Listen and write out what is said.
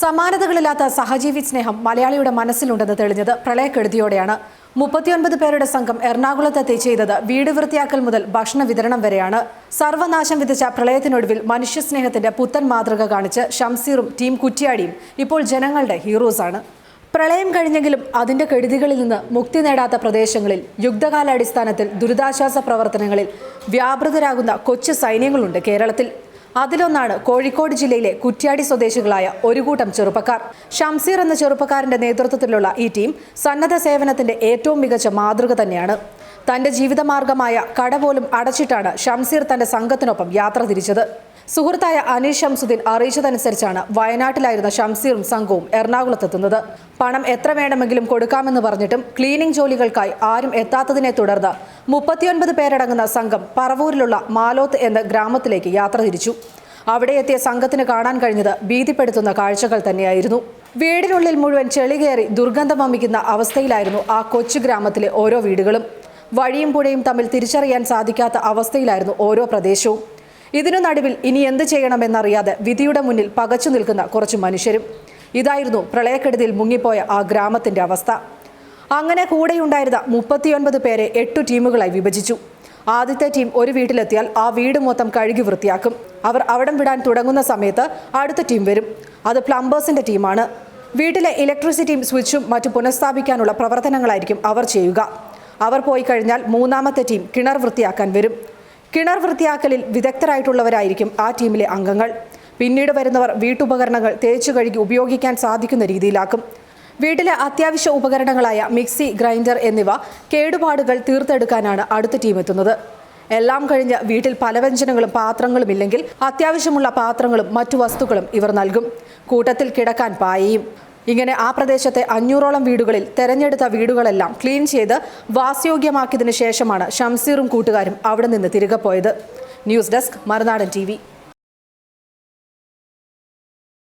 സമാനതകളില്ലാത്ത സഹജീവി സ്നേഹം മലയാളിയുടെ മനസ്സിലുണ്ടെന്ന് തെളിഞ്ഞത് പ്രളയക്കെടുതിയോടെയാണ്. മുപ്പത്തിയൊൻപത് പേരുടെ സംഘം എറണാകുളത്തെത്തി ചെയ്തത് വീട് വൃത്തിയാക്കൽ മുതൽ ഭക്ഷണ വിതരണം വരെയാണ്. സർവനാശം വിധിച്ച പ്രളയത്തിനൊടുവിൽ മനുഷ്യസ്നേഹത്തിന്റെ പുത്തൻ മാതൃക കാണിച്ച് ഷംസീറും ടീം കുറ്റ്യാടിയും ഇപ്പോൾ ജനങ്ങളുടെ ഹീറോസാണ് പ്രളയം കഴിഞ്ഞെങ്കിലും അതിന്റെ കെടുതികളിൽ നിന്ന് മുക്തി നേടാത്ത പ്രദേശങ്ങളിൽ യുദ്ധകാലാടിസ്ഥാനത്തിൽ ദുരിതാശ്വാസ പ്രവർത്തനങ്ങളിൽ വ്യാപൃതരാകുന്ന കൊച്ചു സൈന്യങ്ങളുണ്ട് കേരളത്തിൽ. അതിലൊന്നാണ് കോഴിക്കോട് ജില്ലയിലെ കുറ്റ്യാടി സ്വദേശികളായ ഒരു കൂട്ടം ചെറുപ്പക്കാർ. ഷംസീർ എന്ന ചെറുപ്പക്കാരന്റെ നേതൃത്വത്തിലുള്ള ഈ ടീം സന്നദ്ധ സേവനത്തിന്റെ ഏറ്റവും മികച്ച മാതൃക തന്നെയാണ്. തന്റെ ജീവിതമാർഗമായ കട പോലും അടച്ചിട്ടാണ് ഷംസീർ തന്റെ സംഘത്തിനൊപ്പം യാത്ര തിരിച്ചത്. സുഹൃത്തായ അനീഷ് ഷംസുദ്ദീൻ അറിയിച്ചതനുസരിച്ചാണ് വയനാട്ടിലായിരുന്ന ഷംസീറും സംഘവും എറണാകുളത്തെത്തുന്നത്. പണം എത്ര വേണമെങ്കിലും കൊടുക്കാമെന്ന് പറഞ്ഞിട്ടും ക്ലീനിംഗ് ജോലികൾക്കായി ആരും എത്താത്തതിനെ തുടർന്ന് മുപ്പത്തിയൊൻപത് പേരടങ്ങുന്ന സംഘം പറവൂരിലുള്ള മാലോത്ത് എന്ന ഗ്രാമത്തിലേക്ക് യാത്ര തിരിച്ചു. അവിടെ എത്തിയ സംഘത്തിന് കാണാൻ കഴിഞ്ഞത് ഭീതിപ്പെടുത്തുന്ന കാഴ്ചകൾ തന്നെയായിരുന്നു. വീടിനുള്ളിൽ മുഴുവൻ ചെളി കയറി ദുർഗന്ധം വമിക്കുന്ന അവസ്ഥയിലായിരുന്നു ആ കൊച്ചു ഗ്രാമത്തിലെ ഓരോ വീടുകളും. വഴിയും പുഴയും തമ്മിൽ തിരിച്ചറിയാൻ സാധിക്കാത്ത അവസ്ഥയിലായിരുന്നു ഓരോ പ്രദേശവും. ഇതിനു നടുവിൽ ഇനി എന്ത് ചെയ്യണമെന്നറിയാതെ വിധിയുടെ മുന്നിൽ പകച്ചു നിൽക്കുന്ന കുറച്ച് മനുഷ്യരും. ഇതായിരുന്നു പ്രളയക്കെടുതിയിൽ മുങ്ങിപ്പോയ ആ ഗ്രാമത്തിന്റെ അവസ്ഥ. അങ്ങനെ കൂടെയുണ്ടായിരുന്ന മുപ്പത്തിയൊൻപത് പേരെ എട്ടു ടീമുകളായി വിഭജിച്ചു. ആദ്യത്തെ ടീം ഒരു വീട്ടിലെത്തിയാൽ ആ വീട് മൊത്തം കഴുകി വൃത്തിയാക്കും. അവർ അവിടം വിടാൻ തുടങ്ങുന്ന സമയത്ത് അടുത്ത ടീം വരും. അത് പ്ലംബേഴ്സിന്റെ ടീമാണ്. വീട്ടിലെ ഇലക്ട്രിസിറ്റിയും സ്വിച്ചും മറ്റു പുനഃസ്ഥാപിക്കാനുള്ള പ്രവർത്തനങ്ങളായിരിക്കും അവർ ചെയ്യുക. അവർ പോയി കഴിഞ്ഞാൽ മൂന്നാമത്തെ ടീം കിണർ വൃത്തിയാക്കാൻ വരും. കിണർ വൃത്തിയാക്കലിൽ വിദഗ്ധരായിട്ടുള്ളവരായിരിക്കും ആ ടീമിലെ അംഗങ്ങൾ. പിന്നീട് വരുന്നവർ വീട്ടുപകരണങ്ങൾ തേച്ചു കഴുകി ഉപയോഗിക്കാൻ സാധിക്കുന്ന രീതിയിലാക്കും. വീട്ടിലെ അത്യാവശ്യ ഉപകരണങ്ങളായ മിക്സി ഗ്രൈൻഡർ എന്നിവ കേടുപാടുകൾ തീർത്തെടുക്കാനാണ് അടുത്ത ടീം എത്തുന്നത്. എല്ലാം കഴിഞ്ഞ് വീട്ടിൽ പലവ്യഞ്ജനങ്ങളും പാത്രങ്ങളും ഇല്ലെങ്കിൽ അത്യാവശ്യമുള്ള പാത്രങ്ങളും മറ്റു വസ്തുക്കളും ഇവർ നൽകും. കൂട്ടത്തിൽ കിടക്കാൻ പായയും ഇങ്ങനെ ആ പ്രദേശത്തെ അഞ്ഞൂറോളം വീടുകളിൽ തെരഞ്ഞെടുത്ത വീടുകളെല്ലാം ക്ലീൻ ചെയ്ത് വാസയോഗ്യമാക്കിയതിനു ശേഷമാണ് ഷംസീറും കൂട്ടുകാരും അവിടെ നിന്ന് തിരികെ പോയത്. ന്യൂസ് ഡെസ്ക് മറുനാടൻ ടി